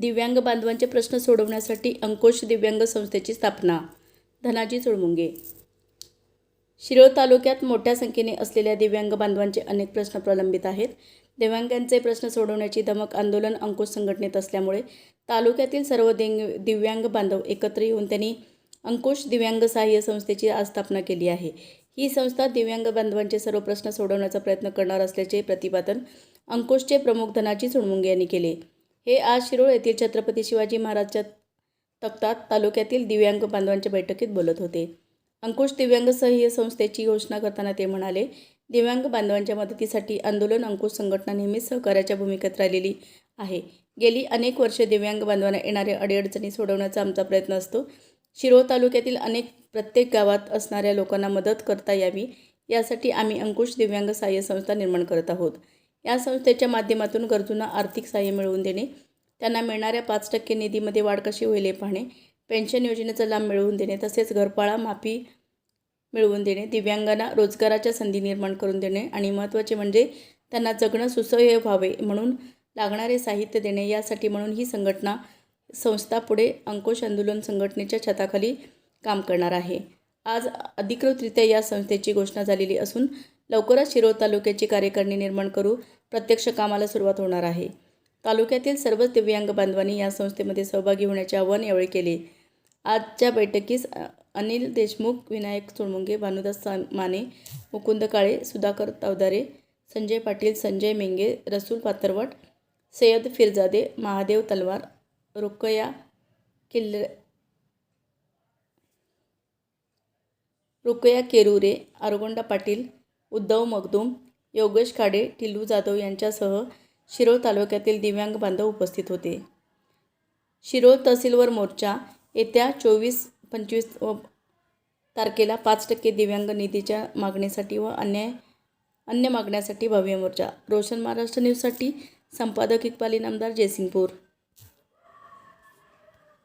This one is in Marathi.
दिव्यांग बांधवांचे प्रश्न सोडवण्यासाठी अंकुश दिव्यांग संस्थेची स्थापना. धनाजी चुळमुंगे. शिरोळ तालुक्यात मोठ्या संख्येने असलेल्या दिव्यांग बांधवांचे अनेक प्रश्न प्रलंबित आहेत. दिव्यांगांचे प्रश्न सोडवण्याची धमक आंदोलन अंकुश संघटनेत असल्यामुळे तालुक्यातील सर्व दिंग दिव्यांग बांधव एकत्र येऊन त्यांनी अंकुश दिव्यांग सहाय्य संस्थेची आज स्थापना केली आहे. ही संस्था दिव्यांग बांधवांचे सर्व प्रश्न सोडवण्याचा प्रयत्न करणार असल्याचे प्रतिपादन अंकुशचे प्रमुख धनाजी चुणमुंगे यांनी केले. हे आज शिरोळ येथील छत्रपती शिवाजी महाराजच्या तक्तात तालुक्यातील दिव्यांग बांधवांच्या बैठकीत बोलत होते. अंकुश दिव्यांग सहाय्य संस्थेची घोषणा करताना ते म्हणाले दिव्यांग बांधवांच्या मदतीसाठी आंदोलन अंकुश संघटना नेहमीच सहकार्याच्या भूमिकेत राहिलेली आहे. गेली अनेक वर्षे दिव्यांग बांधवांना येणाऱ्या अडीअडचणी सोडवण्याचा आमचा प्रयत्न असतो. शिरोळ तालुक्यातील अनेक प्रत्येक गावात असणाऱ्या लोकांना मदत करता यावी. यासाठी आम्ही अंकुश दिव्यांग सहाय्य संस्था निर्माण करत आहोत. या संस्थेच्या माध्यमातून गरजूंना आर्थिक सहाय्य मिळवून देणे त्यांना मिळणाऱ्या पाच टक्के निधीमध्ये वाढ कशी होईल हे पाहणे पेन्शन योजनेचा लाभ मिळवून देणे तसेच घरपाळा माफी मिळवून देणे दिव्यांगांना रोजगाराच्या संधी निर्माण करून देणे आणि महत्त्वाचे म्हणजे त्यांना जगणं सुसह्य व्हावे म्हणून लागणारे साहित्य देणे यासाठी म्हणून ही संघटना संस्था पुढे अंकुश आंदोलन संघटनेच्या छताखाली काम करणार आहे. आज अधिकृतरित्या या संस्थेची घोषणा झालेली असून लवकरच शिरोळ तालुक्याची कार्यकारिणी निर्माण करू प्रत्यक्ष कामाला सुरुवात होणार आहे. तालुक्यातील सर्वच दिव्यांग बांधवांनी या संस्थेमध्ये सहभागी होण्याचे आवाहन यावेळी केले. आजच्या बैठकीस अनिल देशमुख विनायक चोळमुंगे भानुदास माने मुकुंद काळे सुधाकर तावदारे संजय पाटील संजय मेंगे रसूल पाथरवट सय्यद फिरजादे महादेव तलवार रुकया किल्ल रुकया केरुरे आरगोंडा पाटील उद्धव मगदूम योगेश खाडे टिल्लू जाधव यांच्यासह शिरोळ तालुक्यातील दिव्यांग बांधव उपस्थित होते. शिरोळ तहसीलवर मोर्चा. येत्या चोवीस पंचवीस व तारखेला पाच टक्के दिव्यांग निधीच्या मागणीसाठी व अन्य अन्य मागण्यासाठी भव्य मोर्चा. रोशन महाराष्ट्र न्यूजसाठी संपादक इक्बाली नामदार जयसिंगपूर.